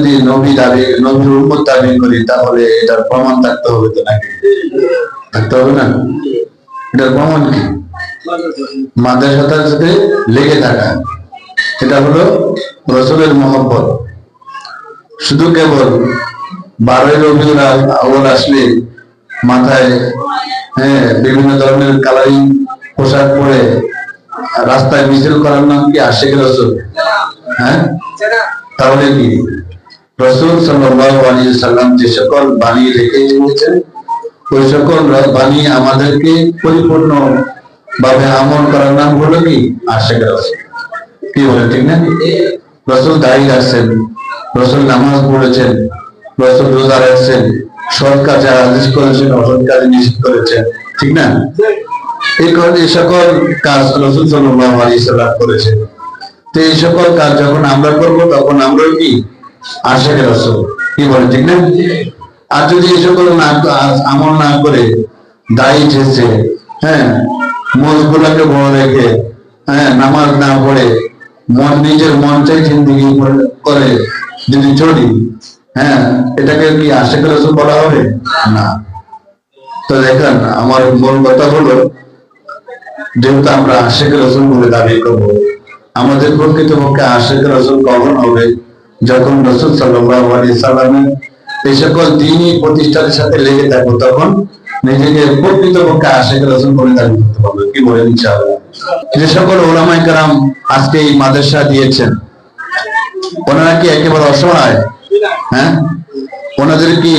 যদি নবী দাবি, নবীর দাবি করি, তাহলে এটার প্রমাণ থাকতে হবে তো নাকি? থাকতে হবে না? এটার প্রমাণ কি? মাদ্রাসাটার সাথে লেগে থাকা এটা হলো রসুলের মহব্বত। শুধু কেবল বারোই আউ্বাল আসলে মাথায় হ্যাঁ বিভিন্ন ধরনের কালারিং পোশাক পরে রাস্তায় মিছিল করার নাম কি আশেখ রসুল? হ্যাঁ? তাহলে কি? রসুল সাল্লাম যে সকল বাণী রেখে গিয়েছেন, ওই সকল বাণী আমাদেরকে পরিপূর্ণ ভাবে আমল করার নাম হলো কি? আশেখ রসুল। কি বলে, ঠিক না? রসুল দায়ী রাখছেন রসুল নামাজ পড়েছেন, রসুল রোজা রাখছেন, সৎ কাজে আদেশ করেছেন, অসৎ কাজে নিষেধ করেছেন, ঠিক না? এই কারণে এই সকল কাজ রসুল সাল্লাল্লাহু আলাইহি সাল্লাম করেছেন। তো এই সকল কাজ যখন আমরা করব, তখন আমরাও কি? আশেখ রসুল। কি বলে, ঠিক না? আর যদি সকল না আমল না করে, দায়ী ঠেসে হ্যাঁ মজগুলাকে বড় রেখে হ্যাঁ নামাজ না পড়ে, মন নিজের মন চাই জিন্দিগি করে যদি চলি হ্যাঁ এটাকে কি আশেখ রসুল বলা হবে? না। তো দেখেন, আমার মূল কথা হলো, যেহেতু আমরা আশেখ রসুল বলে দাবি করব, আমাদের প্রকৃতপক্ষে আশেখ রসুল কখন হবে? যখন রসুল সাল্লামের এই সকল দিনই প্রতিষ্ঠানের সাথে লেগে থাকব, তখন নিজেকে প্রকৃতপক্ষে আশেখ রসুল বলে দাবি করতে পারবে। কি বলে ইনশাআল্লাহ? যে সকল ওলামাই কারাম আজকে এই মাদ্রাসা দিয়েছেন, ওনারা কি একেবারে অসহায়? হ্যাঁ? ওনাদের কি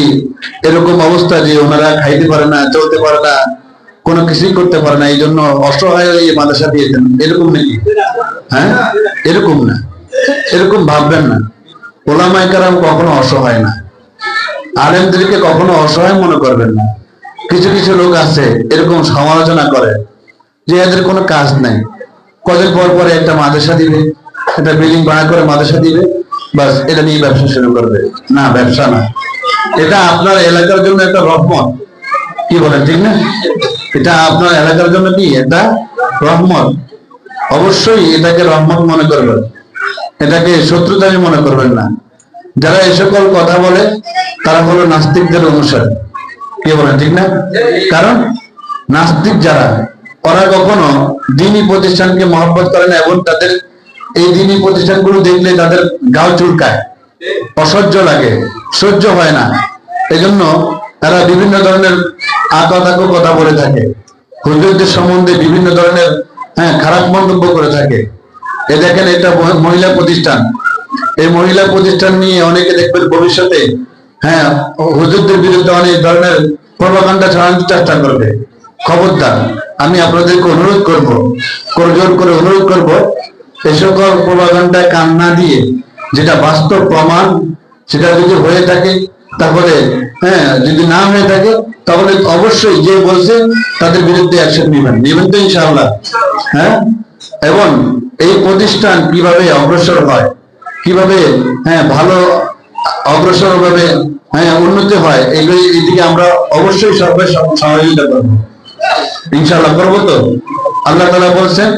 এরকম অবস্থা যে ওনারা খাইতে পারে না, চলতে পারে না, কোনো কিছুই করতে পারে না এই জন্য অসহায় হয়ে এই মাদ্রাসা দিয়েছেন? এরকম নাকি? হ্যাঁ? এরকম না। এরকম ভাববেন না। ওলামাই কারাম কখনো অসহায় না। আলেমদেরকে কখনো অসহায় মনে করবেন না। কিছু কিছু লোক আছে, এরকম সমালোচনা করে যে এদের কোনো কাজ নাই। কদিন পর পরে একটা মাদ্রাসা দিবে, একটা বিল্ডিং ভাড়া করে মাদ্রাসা দিবে, বাস এটা নিয়ে ব্যবসা শুরু করবে। না, ব্যবসা না। এটা আপনার এলাকার জন্য একটা রহমত। কি বলেন, ঠিক না? এটা আপনার এলাকার জন্য কি? এটা রহমত। অবশ্যই এটাকে রহমত মনে করবেন। এটাকে শত্রুতামি মনে করবেন না। যারা এ সকল কথা বলে, তারা হলো নাস্তিকদের অনুসারী। কে বলেন ঠিক না? কারণ নাস্তিক যারা, ওরা কখনো দিনী প্রতিষ্ঠানকে মহব্বত করে না, এবং তাদের এই দিনী প্রতিষ্ঠানগুলো দেখলে তাদের গাও চুলকায়। অসহ্য লাগে, সহ্য হয় না। এজন্য তারা বিভিন্ন ধরনের আতাতাক কথা বলে থাকে। হুজুরদের সম্বন্ধে বিভিন্ন ধরনের হ্যাঁ খারাপ মন্তব্য করে থাকে। এ দেখেন, এটা মহিলা প্রতিষ্ঠান। এই মহিলা প্রতিষ্ঠান নিয়ে অনেকে দেখবেন ভবিষ্যতে হ্যাঁ হুজুরদের বিরুদ্ধে অনেক ধরনের প্রভাকাণ্ডা ছড়ানোর চেষ্টা করবে। খবরদার, আমি আপনাদেরকে অনুরোধ করব, করজোর করে অনুরোধ করব এই সকল প্রভাকাণ্ডায় কান না দিয়ে যেটা বাস্তব প্রমাণ, সেটা যদি হয়ে থাকে তারপরে হ্যাঁ যদি না হয়ে থাকে, তাহলে অবশ্যই যে বলছে তাদের বিরুদ্ধে অ্যাকশন নেবেন। নেবেন তো ইনশাআল্লাহ হ্যাঁ? এবং এই প্রতিষ্ঠান কীভাবে অগ্রসর হয় কীভাবে হ্যাঁ ভালো অগ্রসর ভাবে হ্যাঁ উন্নতি হয় এগুলো এদিকে আমরা অবশ্যই সবাই সহযোগিতা করব। ইনশাআল্লাহ করব তো? আল্লাহ তাআলা বলছেন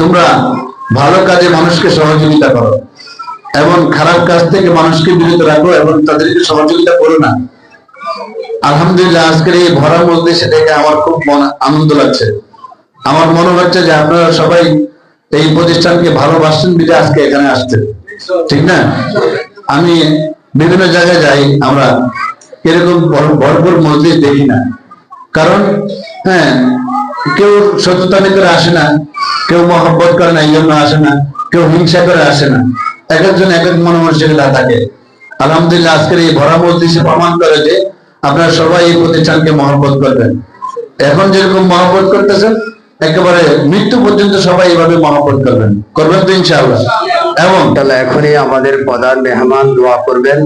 তোমরা ভালো কাজে মানুষকে সহযোগিতা করো, এবং খারাপ কাজ থেকে মানুষকে বিরত রাখো এবং তাদেরকে সহযোগিতা করো না। আলহামদুলিল্লাহ, আজকের এই ভরা মধ্যে সেটাকে আমার খুব আনন্দ লাগছে। আমার মনে হচ্ছে যে আপনারা সবাই এই প্রতিষ্ঠানকে ভালোবাসছেন বিধে আজকে এখানে আসছেন ঠিক না? আমি বিভিন্ন জায়গায় যাই, আমরা এরকম ভরপুর মসজিদ দেখি না। কারণ হ্যাঁ কেউ সত্যতামি করে আসে না, কেউ মহব্বত করে না এই জন্য আসে না, কেউ হিংসা করে আসে না। এক একজন এক এক মনোমানসিকতা থাকে। আলহামদুলিল্লাহ, আজকের এই ভরা মসজিদে প্রমাণ করে যে আপনারা সবাই এই প্রতিষ্ঠানকে মহব্বত করবেন। এখন যেরকম মহব্বত করতেছেন একেবারে মৃত্যু পর্যন্ত সবাই এভাবে মহব্বত করবেন করবেন তো ইনশাআল্লাহ। এবং তাহলে এখনই আমাদের প্রধান মেহমান দোয়া করবেন।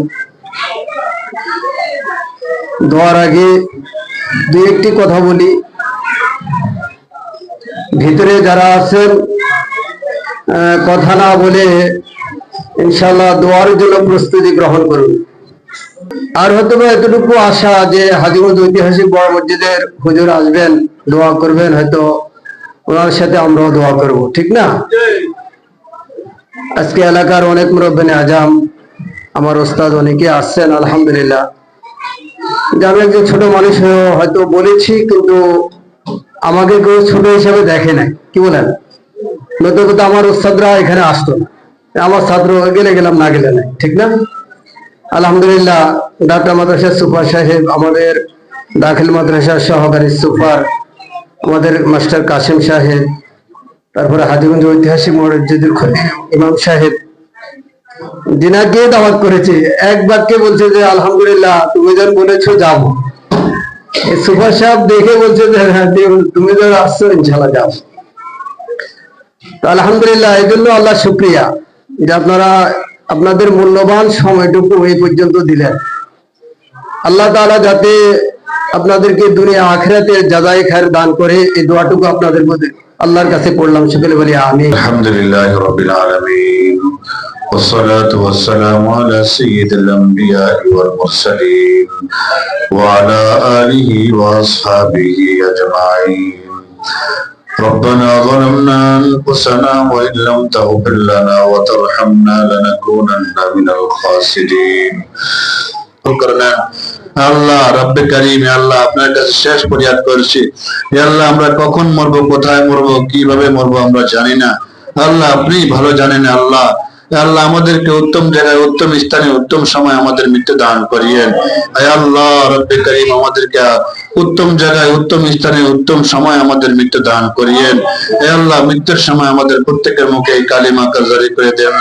দোয়ার আগে দু একটি কথা বলি। ভিতরে যারা আছেন কথা না বলে ইনশাল্লাহ দোয়ার জন্য প্রস্তুতি গ্রহণ করুন। আর হয়তো বা এতটুকু আশা যে হাজিগঞ্জ ঐতিহাসিক বড় মসজিদের হুজুর আসবেন, দোয়া করবেন, হয়তো ওনার সাথে আমরাও দোয়া করব, ঠিক না? আজকে এলাকার অনেক মুরব্বিনে আজাম, আমার ওস্তাদ অনেকে আসছেন, আলহামদুলিল্লাহ। আমি একজন ছোট মানুষ হয়তো বলেছি, কিন্তু আমাকে কেউ ছোট হিসাবে দেখে নাই। কি বলেন? নয়তো কিন্তু আমার ওস্তাদরা এখানে আসতো আমার ছাত্র গেলে গেলাম, না গেলে নাই, ঠিক না? আলহামদুলিল্লাহ, ডাক্তার মাদ্রাসা সুপার সাহেব আমাদের দাখিল মাদ্রাসার সহকারী সুপার আমাদের মাস্টার কাসিম সাহেব, তারপরে হাজিগঞ্জ ঐতিহাসিক মসজিদের ইমাম সাহেব, দিনাকে দাওয়াত করেছে। এক বাক্যে বলছে যে, আলহামদুলিল্লাহ, তুমি যখন বলেছ যাব সুপার সাহেব দেখে বলছে যে হ্যাঁ দেব- তুমি যখন আসছো ইনশাল্লাহ তো আলহামদুলিল্লাহ, এই জন্য আল্লাহ শুক্রিয়া যে আপনারা আপনাদের মূল্যবান সময়টুকু এই পর্যন্ত দিলেন। আল্লাহ তাআলা যাতে আপনাদেরকে দুনিয়া আখেরাতে যাজাই খায়ের দান করে এই দোয়াটুকু আপনাদের মধ্যে আল্লাহর কাছে পড়লাম সকলে বলি আমি الحمد لله رب العالمين والصلاة والسلام على سيد الأنبياء والمرسلين وعلى آله وأصحابه أجمعين ربنا ظلمنا أنفسنا وإن لم تغفر لنا وترحمنا لنكونن من الخاسرين করলেন আল্লাহ, রব্বে কারিম আল্লাহ, আপনার কাছে শেষ ফরিয়াদ করছি। আল্লাহ, আমরা কখন মরবো, কোথায় মরবো, কীভাবে মরবো আমরা জানি না। আল্লাহ আপনি ভালো জানেন আল্লাহ। আল্লাহ, আমাদেরকে উত্তম জায়গায়, উত্তম স্থানে, উত্তম সময় আমাদের মৃত্যু দান করিয়েন। আল্লাহ, রব্বে কারিম, আমাদেরকে উত্তম জায়গায়, উত্তম স্থানে, উত্তম সময় আমাদের মৃত্যু দান করিয়েন। আল্লাহ, মৃত্যুর সময় আমাদের প্রত্যেকের মুখে এই কালিমা কাজারি করে দেন